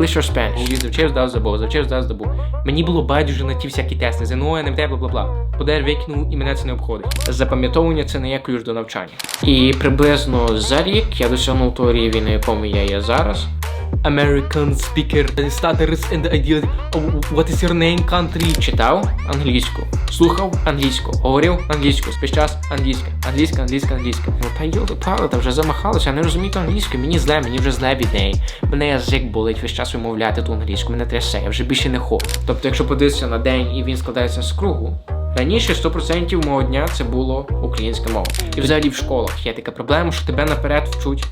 English or Spanish? Завчив, здав, забув, завчив, здав, забув. Мені було байдуже на ті всякі тести. ЗНО, НМТ, бла-бла-бла. Подар викинув і мене це не обходить. Запам'ятовування це не є ключ до навчання. І приблизно за рік я досягнув того рівня, на якому я є зараз. American speaker and the idea of what is your name country читав англійську, слухав англійську, говорив англійську, спецчас англійська, англійська, англійська, англійська. Ну та йоли пали, та вже замахалося, я не розумію англійську, мені зле, мені вже зле від неї. Мене язик болить весь час вимовляти ту англійську, мене трясе, я вже більше не хочу. Тобто, якщо подивитися на день і він складається з кругу, Раніше 100% мого дня це було українська мова. І взагалі в школах є така проблема, що тебе наперед вчуть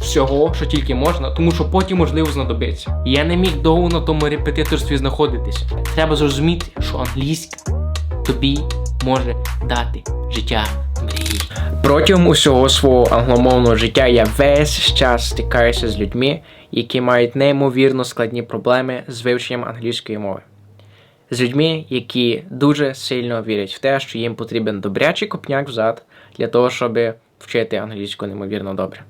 всього, що тільки можна, тому що потім можливо знадобиться. Я не міг довго на тому репетиторстві знаходитися. Треба зрозуміти, що англійська тобі може дати життя мрії. Протягом усього свого англомовного життя я весь час стикаюся з людьми, які мають неймовірно складні проблеми з вивченням англійської мови. З людьми, які дуже сильно вірять в те, що їм потрібен добрячий копняк взад для того, щоб вчити англійську неймовірно добре.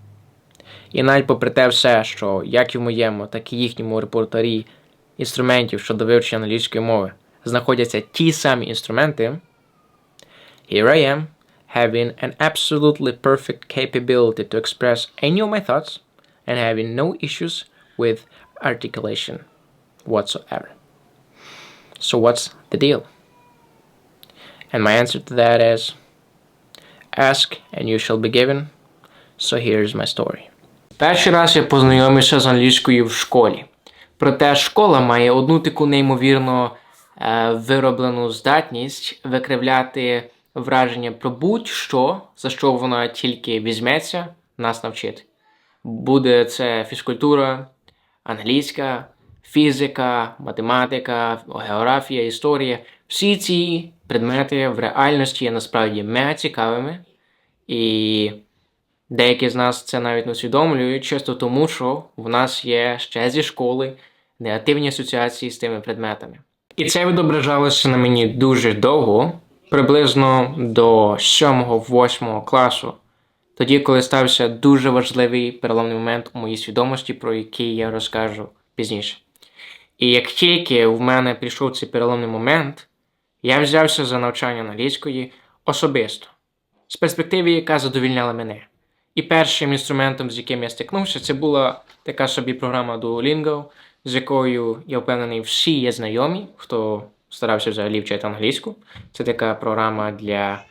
І навіть попри те все, що як і в моєму, так і їхньому репортарі інструментів щодо вивчення англійської мови знаходяться ті самі інструменти, here I am, having an absolutely perfect capability to express any of my thoughts and having no issues with articulation whatsoever. So what's the deal? And my answer to that is ask and you shall be given. So here's my story. Перший раз я познайомився з англійською в школі. Проте школа має одну таку неймовірно е, вироблену здатність викривляти враження про будь-що, за що вона тільки візьметься, нас навчити. Буде це фізкультура, англійська, фізика, математика, географія, історія. Всі ці предмети в реальності є насправді мега цікавими. І Деякі з нас це навіть усвідомлюють, чисто тому, що в нас є ще зі школи негативні асоціації з тими предметами. І це відображалося на мені дуже довго, приблизно до 7-8 класу, тоді, коли стався дуже важливий переломний момент у моїй свідомості, про який я розкажу пізніше. І як тільки в мене прийшов цей переломний момент, я взявся за навчання англійської особисто, з перспективи, яка задовільняла мене. І першим інструментом, з яким я стикнувся, це була така собі програма Duolingo, з якою я впевнений, всі є знайомі, хто старався взагалі вчити англійську. Це така програма для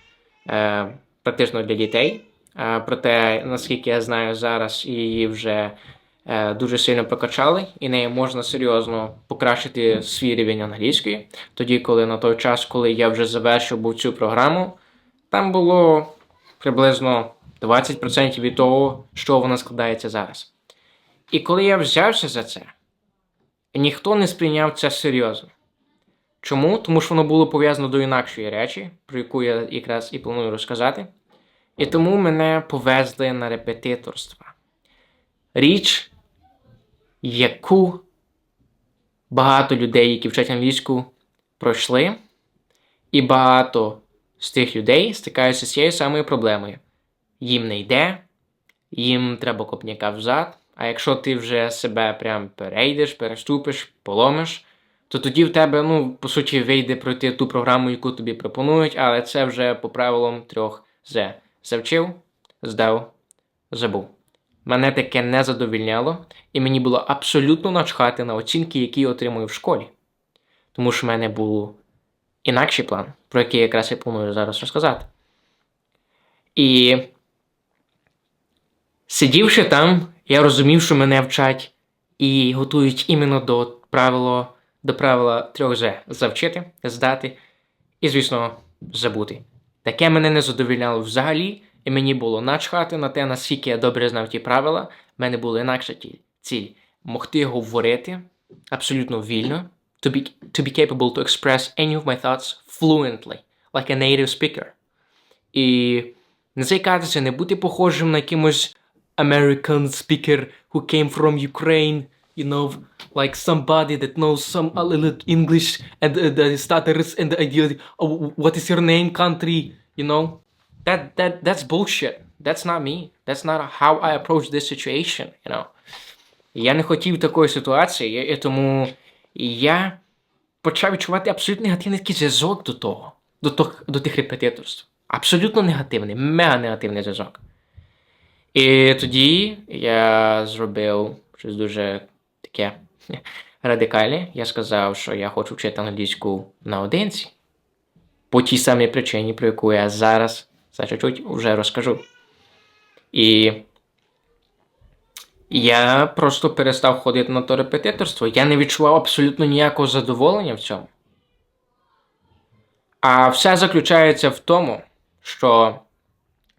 е, практично для дітей. Е, проте, наскільки я знаю, зараз її вже е, дуже сильно прокачали, і нею можна серйозно покращити свій рівень англійської. Тоді, коли на той час, коли я вже завершив був цю програму, там було приблизно. 20% від того, що вона складається зараз. І коли я взявся за це, ніхто не сприйняв це серйозно. Чому? Тому що воно було пов'язано до інакшої речі, про яку я якраз і планую розказати. І тому мене повезли на репетиторство. Річ, яку багато людей, які вчать англійську, пройшли, і багато з тих людей стикаються з цією самою проблемою їм не йде, їм треба копняка взад. А якщо ти вже себе прям перейдеш, переступиш, поломиш, то тоді в тебе, ну, по суті, вийде пройти ту програму, яку тобі пропонують, але це вже по правилам трьох З. Завчив, здав, забув. Мене таке не задовільняло, і мені було абсолютно начхати на оцінки, які я отримую в школі. Тому що в мене був інакший план, про який якраз я планую зараз розказати. І Сидівши там, я розумів, що мене вчать і готують іменно до правила до правила трьох З завчити, здати і, звісно, забути. Таке мене не задовільняло взагалі, і мені було начхати на те, наскільки я добре знав ті правила, в мене була інакша ціль могти говорити абсолютно вільно, to be, to be capable to express any of my thoughts fluently, like a native speaker. І не заїкатися, не бути похожим на якимось American speaker who came from Ukraine, you know, like somebody that knows some a little English and uh, the stutters and the idea of what is your name, country, you know, that that that's bullshit. That's not me. That's not how I approach this situation, you know. Я не хотів такої ситуації, і тому я почав відчувати абсолютно негативний такий зв'язок до того, до, тох, до тих репетиторств. Абсолютно негативний, мега негативний зв'язок. І тоді я зробив щось дуже таке радикальне. Я сказав, що я хочу вчити англійську наодинці. По тій самій причині, про яку я зараз за чуть-чуть вже розкажу. І я просто перестав ходити на то репетиторство. Я не відчував абсолютно ніякого задоволення в цьому. А все заключається в тому, що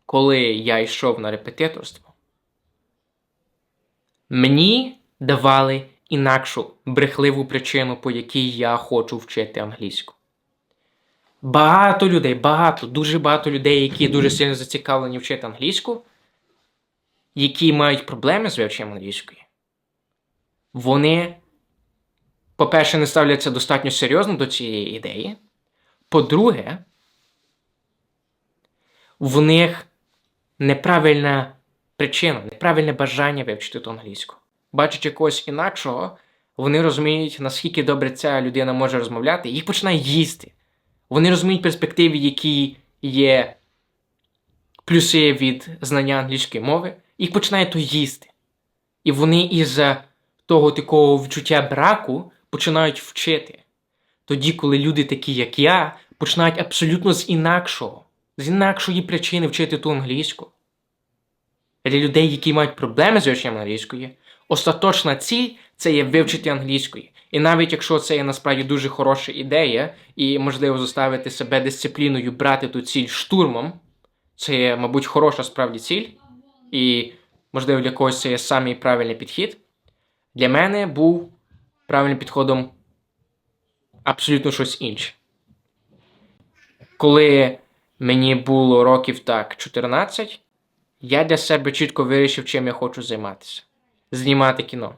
коли я йшов на репетиторство, мені давали інакшу брехливу причину, по якій я хочу вчити англійську. Багато людей, багато, дуже багато людей, які дуже сильно зацікавлені вчити англійську, які мають проблеми з вивченням англійської, вони, по-перше, не ставляться достатньо серйозно до цієї ідеї. По-друге, в них неправильна причина, неправильне бажання вивчити ту англійську. Бачачи когось інакшого, вони розуміють, наскільки добре ця людина може розмовляти, їх починає їсти. Вони розуміють перспективи, які є плюси від знання англійської мови, їх починає то їсти. І вони із-за того такого відчуття браку починають вчити. Тоді, коли люди такі, як я, починають абсолютно з інакшого, з інакшої причини вчити ту англійську. Для людей, які мають проблеми з вивченням англійської, остаточна ціль це є вивчити англійської. І навіть якщо це є насправді дуже хороша ідея, і можливо заставити себе дисципліною брати ту ціль штурмом, це є, мабуть, хороша справді ціль, і, можливо, для когось це є самий правильний підхід. Для мене був правильним підходом абсолютно щось інше. Коли мені було років так 14, я для себе чітко вирішив, чим я хочу займатися. Знімати кіно.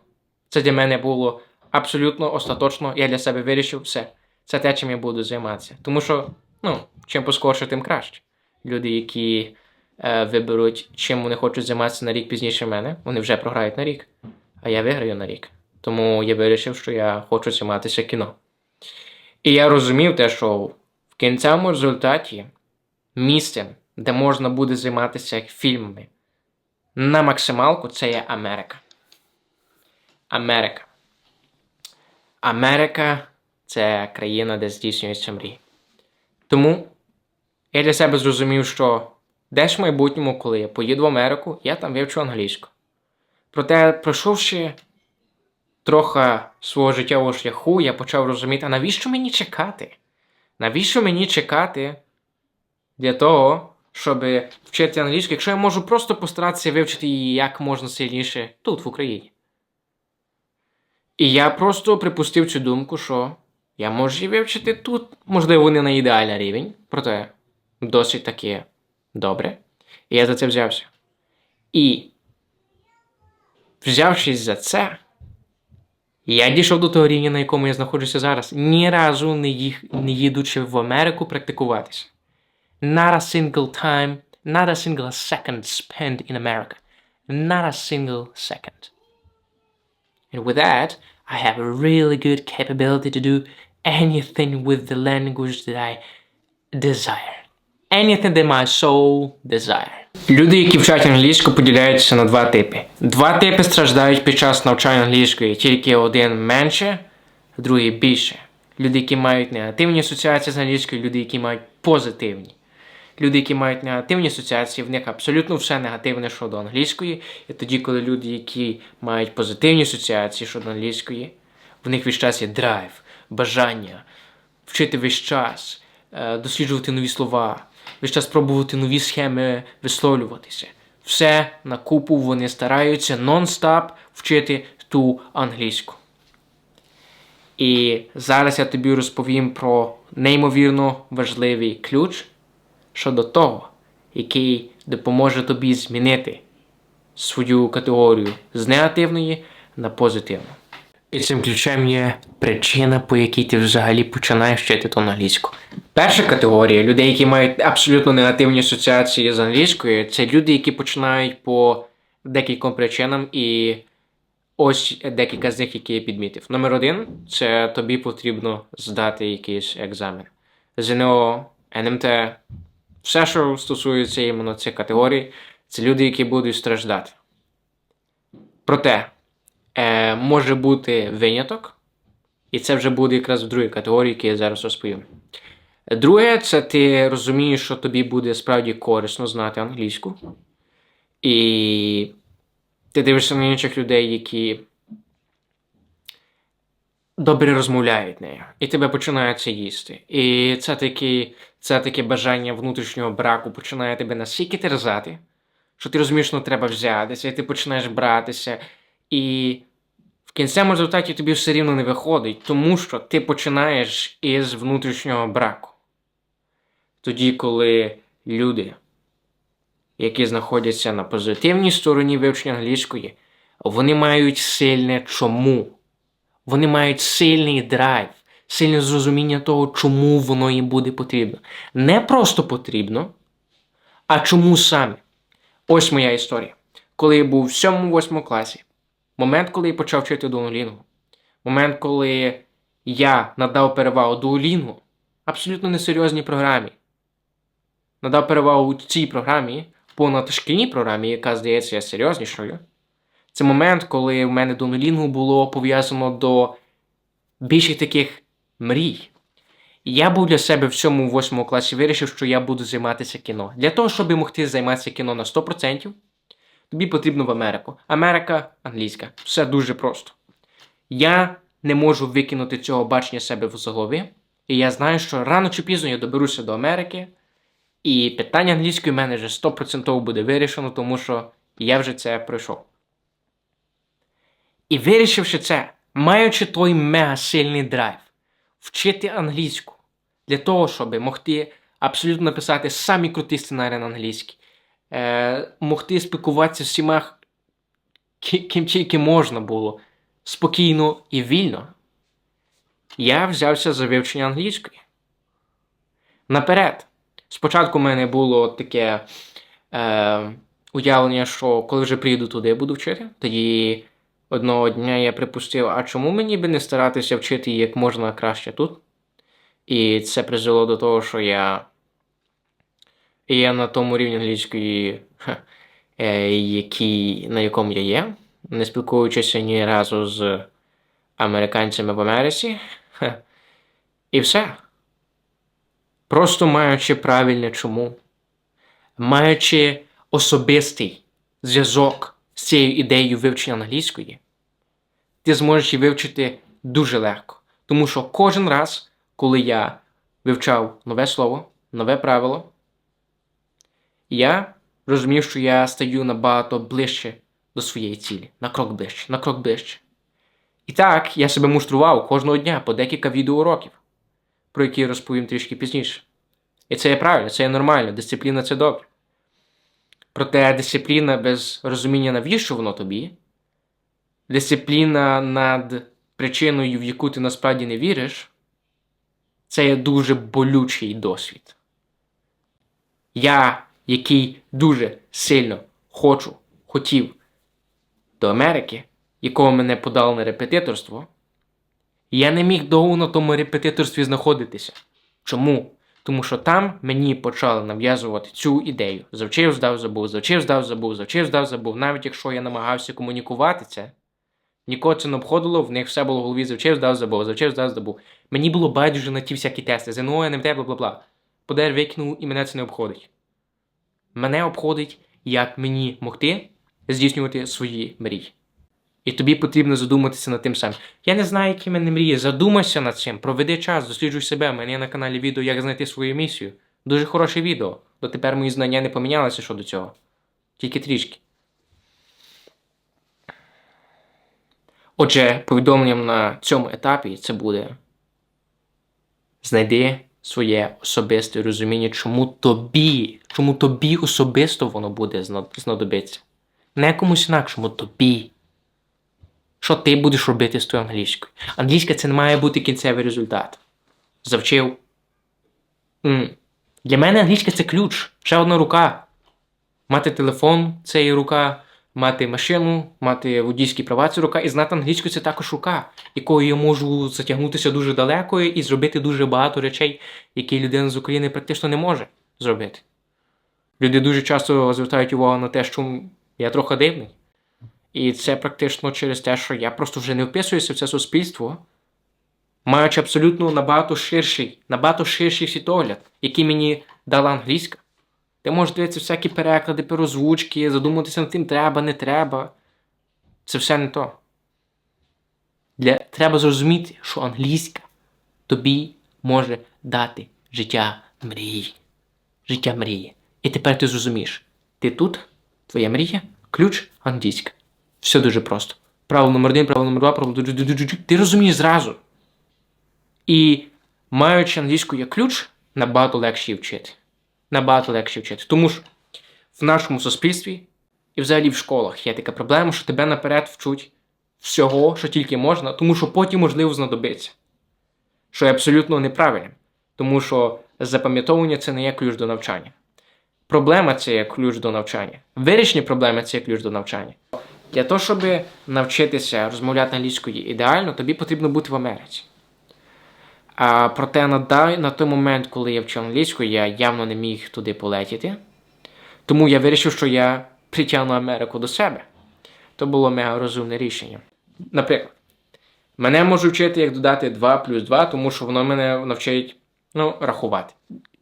Це для мене було абсолютно остаточно. Я для себе вирішив все. Це те, чим я буду займатися. Тому що, ну, чим поскорше, тим краще. Люди, які е, виберуть, чим вони хочуть займатися на рік пізніше мене, вони вже програють на рік, а я виграю на рік. Тому я вирішив, що я хочу займатися кіно. І я розумів те, що в кінцевому результаті місцем, де можна буде займатися фільмами на максималку, це є Америка. Америка. Америка це країна, де здійснюються мрії. Тому я для себе зрозумів, що десь в майбутньому, коли я поїду в Америку, я там вивчу англійську. Проте, пройшовши трохи свого життєвого шляху, я почав розуміти, а навіщо мені чекати? Навіщо мені чекати для того, щоб вчити англійську, якщо я можу просто постаратися вивчити її як можна сильніше тут, в Україні? І я просто припустив цю думку, що я можу її вивчити тут, можливо, не на ідеальний рівень, проте досить таки добре. І я за це взявся. І, взявшись за це, я дійшов до того рівня, на якому я знаходжуся зараз, ні разу не, їх, не їдучи в Америку практикуватися. Not a single time, not a single second spent in America. Not a single second. And with that, I have a really good capability to do anything with the language that I desire. Anything that my soul desire. Люди, які вчать англійську, поділяються на два типи. Два типи страждають під час навчання англійської, тільки один менше, другий більше. Люди, які мають негативні асоціації з англійською, люди, які мають позитивні. Люди, які мають негативні асоціації, в них абсолютно все негативне щодо англійської. І тоді, коли люди, які мають позитивні асоціації щодо англійської, в них весь час є драйв, бажання вчити весь час, е, досліджувати нові слова, весь час пробувати нові схеми висловлюватися. Все на купу вони стараються нон-стоп вчити ту англійську. І зараз я тобі розповім про неймовірно важливий ключ щодо того, який допоможе тобі змінити свою категорію з негативної на позитивну. І цим ключем є причина, по якій ти взагалі починаєш вчити ту англійську. Перша категорія людей, які мають абсолютно негативні асоціації з англійською, це люди, які починають по декільком причинам і ось декілька з них, які я підмітив. Номер один це тобі потрібно здати якийсь екзамен. ЗНО, НМТ, все, що стосується іменно цих категорій, це люди, які будуть страждати. Проте е, може бути виняток, і це вже буде якраз в другій категорії, яку я зараз розповім. Друге, це ти розумієш, що тобі буде справді корисно знати англійську. І ти дивишся на інших людей, які добре розмовляють нею, і тебе починає це їсти. І це таке, це таке бажання внутрішнього браку починає тебе настільки терзати, що ти розумієш, що треба взятися, і ти починаєш братися. І в кінцевому результаті тобі все рівно не виходить, тому що ти починаєш із внутрішнього браку. Тоді, коли люди, які знаходяться на позитивній стороні вивчення англійської, вони мають сильне чому. Вони мають сильний драйв, сильне зрозуміння того, чому воно їм буде потрібно. Не просто потрібно, а чому саме. Ось моя історія. Коли я був в 7-8 класі, момент, коли я почав вчити дуолінгу, момент, коли я надав перевагу дуолінгу, абсолютно несерйозній програмі. Надав перевагу цій програмі понад шкільній програмі, яка здається серйознішою. Це момент, коли в мене дуолінгу було пов'язано до більших таких мрій. І я був для себе в цьому восьмому класі вирішив, що я буду займатися кіно. Для того, щоб могти займатися кіно на 100%, тобі потрібно в Америку. Америка англійська. Все дуже просто. Я не можу викинути цього бачення себе в голові. І я знаю, що рано чи пізно я доберуся до Америки, і питання англійської в мене вже 100% буде вирішено, тому що я вже це пройшов. І вирішивши це, маючи той мега сильний драйв, вчити англійську для того, щоб могти абсолютно написати самі круті сценарії на англійській, е, могти спілкуватися з всіма, ким тільки можна було, спокійно і вільно, я взявся за вивчення англійської. Наперед. Спочатку в мене було таке е, уявлення, що коли вже приїду туди, буду вчити. Тоді одного дня я припустив, а чому мені би не старатися вчити як можна краще тут? І це призвело до того, що я, я на тому рівні англійської, ха, е, який, на якому я є, не спілкуючися ні разу з американцями в Америці. Ха. І все. Просто маючи правильне чому, маючи особистий зв'язок з цією ідеєю вивчення англійської, ти зможеш її вивчити дуже легко. Тому що кожен раз, коли я вивчав нове слово, нове правило, я розумів, що я стаю набагато ближче до своєї цілі, на крок ближче, на крок ближче. І так, я себе муштрував кожного дня по декілька відеоуроків про які я розповім трішки пізніше. І це є правильно, це є нормально, дисципліна це добре. Проте дисципліна без розуміння, навіщо воно тобі, дисципліна над причиною, в яку ти насправді не віриш, це є дуже болючий досвід. Я, який дуже сильно хочу, хотів до Америки, якого мене подали на репетиторство. Я не міг довго на тому репетиторстві знаходитися. Чому? Тому що там мені почали нав'язувати цю ідею. Завчив, здав, забув, завчив, здав, забув, завчив, здав, забув. Навіть якщо я намагався комунікувати це, нікого це не обходило, в них все було в голові завчив, здав, забув, завчив, здав, забув. Мені було байдуже на ті всякі тести. ЗНО, НМТ, бла бла бла. Подар викинув і мене це не обходить. Мене обходить, як мені могти здійснювати свої мрії. І тобі потрібно задуматися над тим самим. Я не знаю, які мене мрії. Задумайся над цим, проведи час, досліджуй себе. У мене є на каналі відео, як знайти свою місію. Дуже хороше відео. Дотепер мої знання не помінялися щодо цього. Тільки трішки. Отже, повідомленням на цьому етапі це буде. Знайди своє особисте розуміння, чому тобі, чому тобі особисто воно буде знад- знадобиться. Не комусь інакшому, тобі. Що ти будеш робити з тою англійською? Англійська це не має бути кінцевий результат. Завчив. м Для мене англійська це ключ. Ще одна рука. Мати телефон це і рука. мати машину, мати водійські права це рука, і знати англійську це також рука, якою я можу затягнутися дуже далеко і зробити дуже багато речей, які людина з України практично не може зробити. Люди дуже часто звертають увагу на те, що я трохи дивний. І це практично через те, що я просто вже не вписуюся в це суспільство, маючи абсолютно набагато ширший, набагато ширший світогляд, який мені дала англійська. Ти можеш дивитися всякі переклади, переозвучки, задуматися над тим, треба, не треба. Це все не то. Для... Треба зрозуміти, що англійська тобі може дати життя мрії. Життя мрії. І тепер ти зрозумієш, ти тут, твоя мрія, ключ англійська. Все дуже просто. Правило номер один, правило номер два, правило. Ти розумієш зразу. І маючи англійську як ключ, набагато легше її вчити. Набагато легше вчити. Тому що в нашому суспільстві і взагалі в школах є така проблема, що тебе наперед вчуть всього, що тільки можна, тому що потім можливо знадобиться. Що є абсолютно неправильним. Тому що запам'ятовування це не є ключ до навчання. Проблема це є ключ до навчання. Вирішення проблеми це є ключ до навчання. Для того, щоб навчитися розмовляти англійською ідеально, тобі потрібно бути в Америці. А проте на, на той момент, коли я вчив англійську, я явно не міг туди полетіти. Тому я вирішив, що я притягну Америку до себе. То було мега розумне рішення. Наприклад, мене можуть вчити, як додати 2 плюс 2, тому що воно мене навчить ну, рахувати.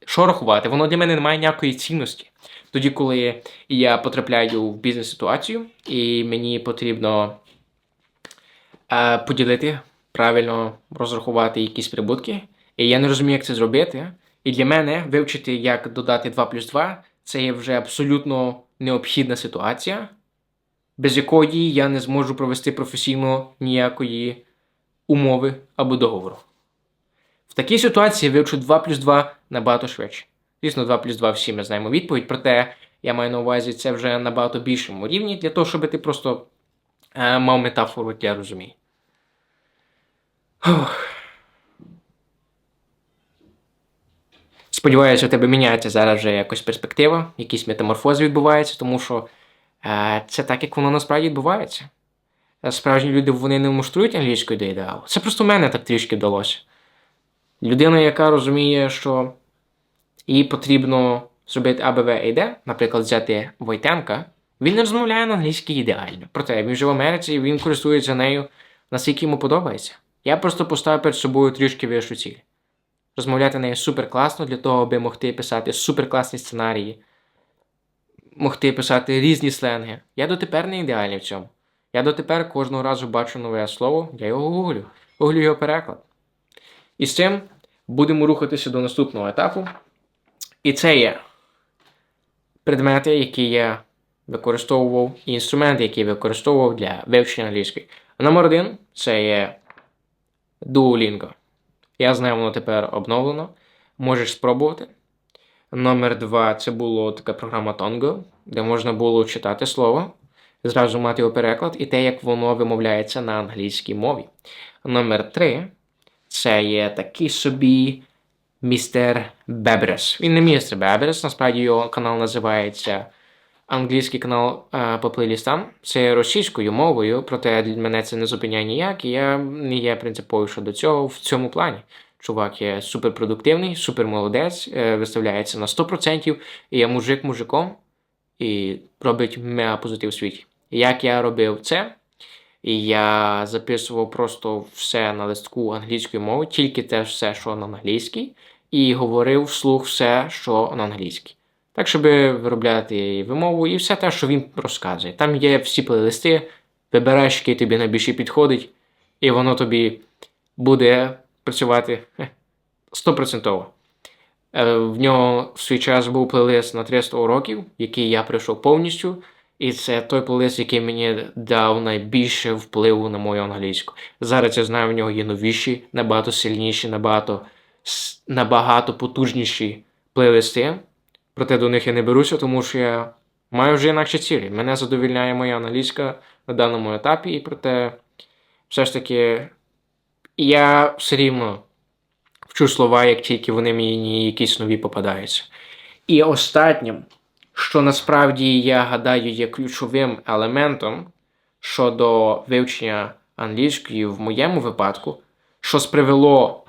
Що рахувати? Воно для мене не має ніякої цінності. Тоді, коли я потрапляю в бізнес-ситуацію, і мені потрібно е, поділити, правильно розрахувати якісь прибутки, і я не розумію, як це зробити. І для мене вивчити, як додати 2 плюс 2, це є вже абсолютно необхідна ситуація, без якої я не зможу провести професійно ніякої умови або договору. В такій ситуації я вивчу 2 плюс 2 набагато швидше. Звісно, 2 плюс 2 всі ми знаємо відповідь, проте я маю на увазі це вже на набагато більшому рівні для того, щоб ти просто е, мав метафору для розуміння. Фух. Сподіваюся, у тебе міняється зараз вже якось перспектива, якісь метаморфози відбуваються, тому що е, це так, як воно насправді відбувається. Справжні люди вони не муштрують англійською до ідеалу. Це просто в мене так трішки вдалося. Людина, яка розуміє, що їй потрібно зробити АБВ і наприклад, взяти Войтенка, він не розмовляє на англійській ідеально. Проте він живе в Америці і він користується нею наскільки йому подобається. Я просто поставив перед собою трішки вищу ціль. Розмовляти нею супер класно для того, аби могти писати суперкласні сценарії, могти писати різні сленги. Я дотепер не ідеальний в цьому. Я дотепер кожного разу бачу нове слово, я його гуглю, гуглю його переклад. І з цим будемо рухатися до наступного етапу. І це є предмети, які я використовував, і інструменти, які я використовував для вивчення англійської. Номер один це є Duolingo. Я знаю, воно тепер обновлено. Можеш спробувати. Номер два це була така програма Tongo, де можна було читати слово, зразу мати його переклад і те, як воно вимовляється на англійській мові. Номер три це є такий собі містер Бебрес. Він не містер Бебрес, насправді його канал називається англійський канал е, по плейлістам. Це російською мовою, проте для мене це не зупиняє ніяк, і я не є принциповий щодо цього в цьому плані. Чувак є суперпродуктивний, супермолодець, е, виставляється на 100%, і є мужик мужиком і робить мега позитив у світі. Як я робив це? І я записував просто все на листку англійської мови, тільки те все, що на англійській, і говорив вслух все, що на англійській. Так, щоб виробляти вимову, і все те, що він розказує. Там є всі плейлисти, вибираєш, який тобі найбільше підходить, і воно тобі буде працювати стопроцентово. Е, В нього в свій час був плейлист на 300 уроків, який я пройшов повністю. І це той плейлист, який мені дав найбільше впливу на мою англійську. Зараз я знаю, в нього є новіші, набагато сильніші, набагато, набагато потужніші плейлисти. Проте до них я не беруся, тому що я маю вже інакші цілі. Мене задовільняє моя англійська на даному етапі, і проте все ж таки я все рівно вчу слова, як тільки вони мені якісь нові попадаються. І останнім, що насправді я гадаю є ключовим елементом щодо вивчення англійської в моєму випадку, що спривело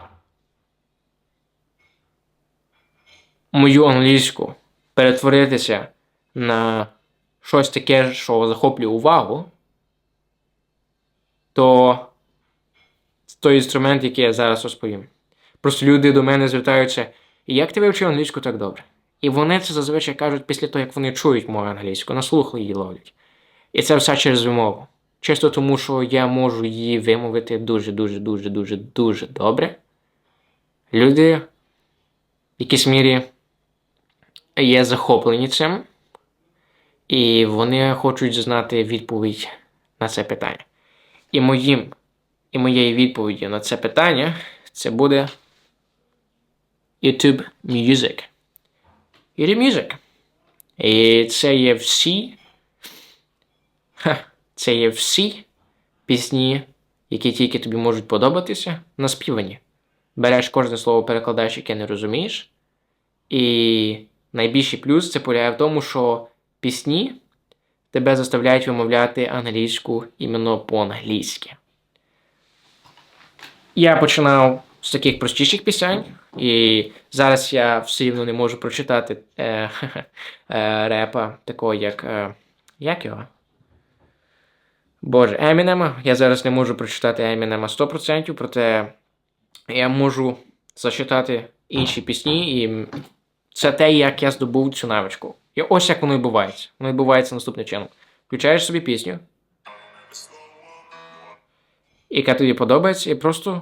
мою англійську перетворитися на щось таке, що захоплює увагу, то той інструмент, який я зараз розповім. Просто люди до мене звертаються, як ти вивчив англійську так добре? І вони це зазвичай кажуть після того, як вони чують мою англійську, на слух її ловлять. І це все через вимову. Чисто тому, що я можу її вимовити дуже, дуже, дуже, дуже, дуже добре. Люди в якійсь мірі є захоплені цим, і вони хочуть знати відповідь на це питання. І моїм, і моєю відповіддю на це питання це буде YouTube Music. YouTube Music. І це є всі. Ха, це є всі пісні, які тільки тобі можуть подобатися, наспівані. Береш кожне слово, перекладаєш, яке не розумієш. І найбільший плюс це полягає в тому, що пісні тебе заставляють вимовляти англійську іменно по-англійськи. Я починав з таких простіших пісень, і зараз я все рівно не можу прочитати е, е, репа, такого як. Е, як його? Боже, Емінема. Я зараз не можу прочитати Емінема 100%, проте я можу зачитати інші пісні, і це те, як я здобув цю навичку. І ось як воно відбувається. Воно відбувається наступним чином. Включаєш собі пісню, яка тобі подобається, і просто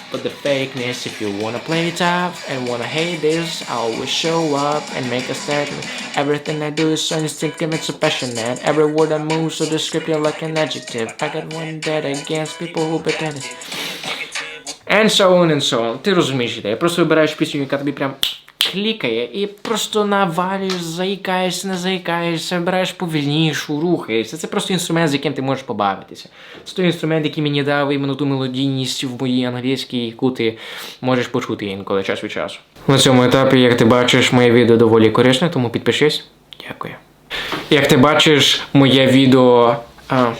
But the fakeness, if you wanna play tough and wanna hate this, I always show up and make a statement. Everything I do is so instinctive and so passionate. Every word I move so descriptive like an adjective. I got one dead against people who pretend it. And so on and so on. Ти розумієш ідею. Просто вибираєш пісню, яка тобі прям клікає, і просто навалюєш, заїкаєшся, не заїкаєшся, вибираєш повільнішу, рухаєшся. Це просто інструмент, з яким ти можеш побавитися. Це той інструмент, який мені дав іменно ту мелодійність в моїй англійській, яку ти можеш почути інколи час від часу. На цьому етапі, як ти бачиш, моє відео доволі корисне, тому підпишись. Дякую. Як ти бачиш, моє відео. А,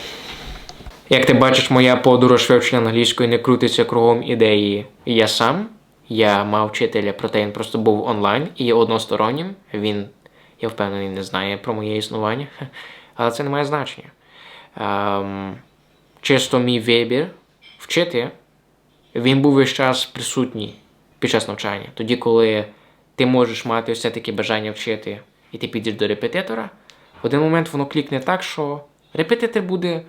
як ти бачиш, моя подорож вивчення англійської не крутиться кругом ідеї я сам. Я мав вчителя, проте він просто був онлайн і є одностороннім. Він, я впевнений, не знає про моє існування, але це не має значення. Ем, чисто мій вибір вчити, він був весь час присутній під час навчання. Тоді, коли ти можеш мати все-таки бажання вчити, і ти підеш до репетитора, в один момент воно клікне так, що репетитор буде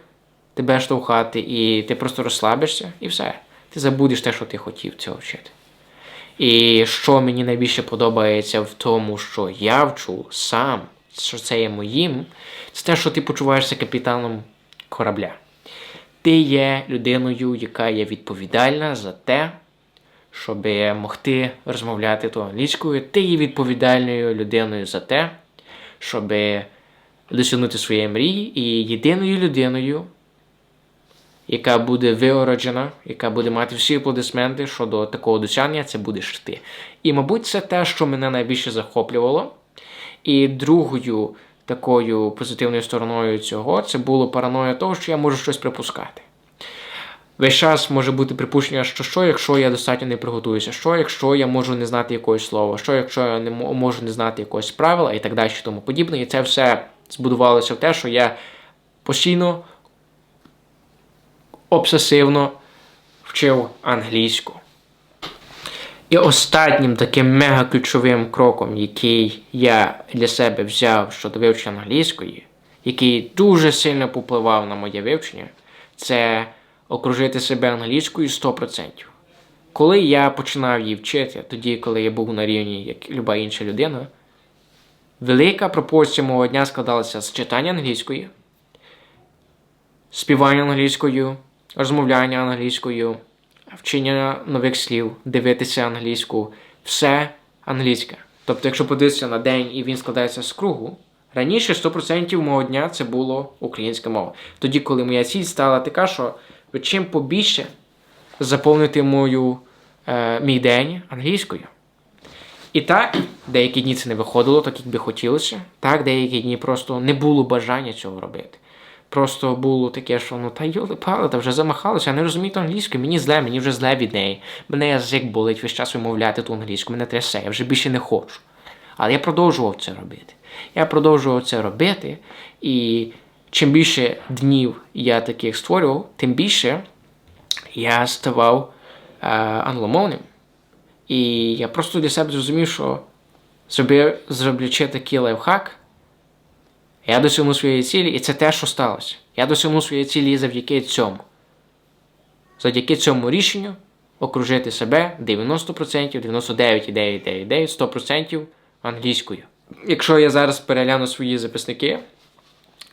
тебе штовхати, і ти просто розслабишся, і все. Ти забудеш те, що ти хотів цього вчити. І що мені найбільше подобається в тому, що я вчу сам, що це є моїм, це те, що ти почуваєшся капітаном корабля. Ти є людиною, яка є відповідальна за те, щоб могти розмовляти то англійською. Ти є відповідальною людиною за те, щоб досягнути своєї мрії, і єдиною людиною, яка буде виороджена, яка буде мати всі аплодисменти щодо такого досягнення, це будеш ти. І, мабуть, це те, що мене найбільше захоплювало. І другою такою позитивною стороною цього це було параноя того, що я можу щось припускати. Весь час може бути припущення, що що, якщо я достатньо не приготуюся, що якщо я можу не знати якогось слова, що якщо я не можу не знати якогось правила і так далі, тому подібне. І це все збудувалося в те, що я постійно обсесивно вчив англійську. І останнім таким мега ключовим кроком, який я для себе взяв щодо вивчення англійської, який дуже сильно попливав на моє вивчення, це окружити себе англійською 100%. Коли я починав її вчити, тоді, коли я був на рівні, як люба інша людина, велика пропорція мого дня складалася з читання англійської, співання англійською, розмовляння англійською, вчення нових слів, дивитися англійську, все англійське. Тобто, якщо подивитися на день і він складається з кругу, раніше 100% мого дня це було українська мова. Тоді, коли моя ціль стала така, що чим побільше заповнити мою, е, мій день англійською. І так, деякі дні це не виходило, так як би хотілося. Так, деякі дні просто не було бажання цього робити. Просто було таке, що ну та йоли пали, та вже замахалося, я не розумію ту англійську, мені зле, мені вже зле від неї. Мене язик болить весь час вимовляти ту англійську, мене трясе, я вже більше не хочу. Але я продовжував це робити. Я продовжував це робити, і чим більше днів я таких створював, тим більше я ставав е, англомовним. І я просто для себе зрозумів, що зробив, зроблячи такий лайфхак, я досягнув своєї цілі, і це те, що сталося. Я досягнув своєї цілі завдяки цьому. Завдяки цьому рішенню окружити себе 90%, 99,999, 100% англійською. Якщо я зараз перегляну свої записники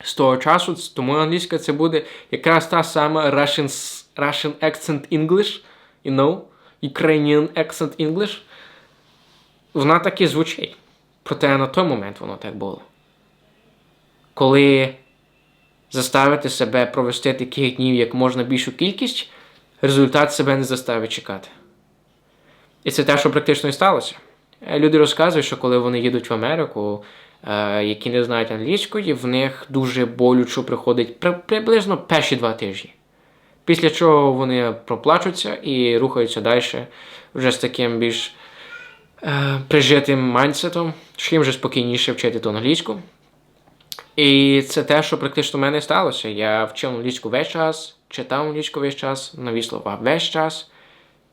з того часу, тому англійська це буде якраз та сама Russian, Russian accent English, you know, Ukrainian accent English. Вона так і звучить. Проте на той момент воно так було. Коли заставити себе провести таких днів як можна більшу кількість, результат себе не заставить чекати. І це те, що практично і сталося. Е, Люди розказують, що коли вони їдуть в Америку, е, які не знають англійської, в них дуже болючо приходить при- приблизно перші два тижні. Після чого вони проплачуться і рухаються далі вже з таким більш е, прижитим майндсетом, що їм вже спокійніше вчити ту англійську. І це те, що практично в мене сталося. Я вчив англійську весь час, читав англійську весь час, нові слова весь час.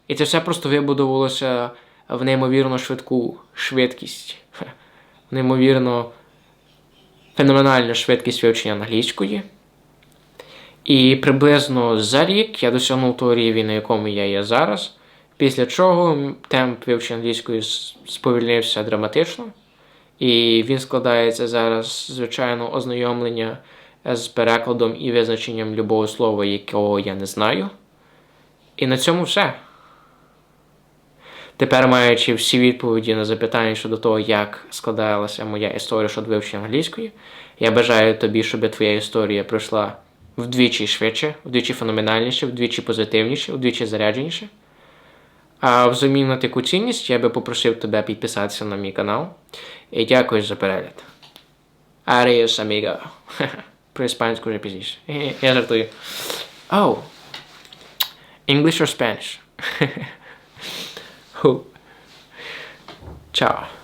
І це все просто вибудовувалося в неймовірно швидку швидкість, в неймовірно феноменальну швидкість вивчення англійської. І приблизно за рік я досягнув того рівня, на якому я є зараз, після чого темп вивчення англійської сповільнився драматично. І він складається зараз, звичайно, ознайомлення з перекладом і визначенням любого слова, якого я не знаю. І на цьому все. Тепер, маючи всі відповіді на запитання щодо того, як складалася моя історія щодо вивчення англійської, я бажаю тобі, щоб твоя історія пройшла вдвічі швидше, вдвічі феноменальніше, вдвічі позитивніше, вдвічі зарядженіше. А взамін на таку цінність я би попросив тебе підписатися на мій канал. І дякую за перегляд. Adios, amigo. Про іспанську вже пізніше. Я жартую. Oh. English or Spanish? Ciao.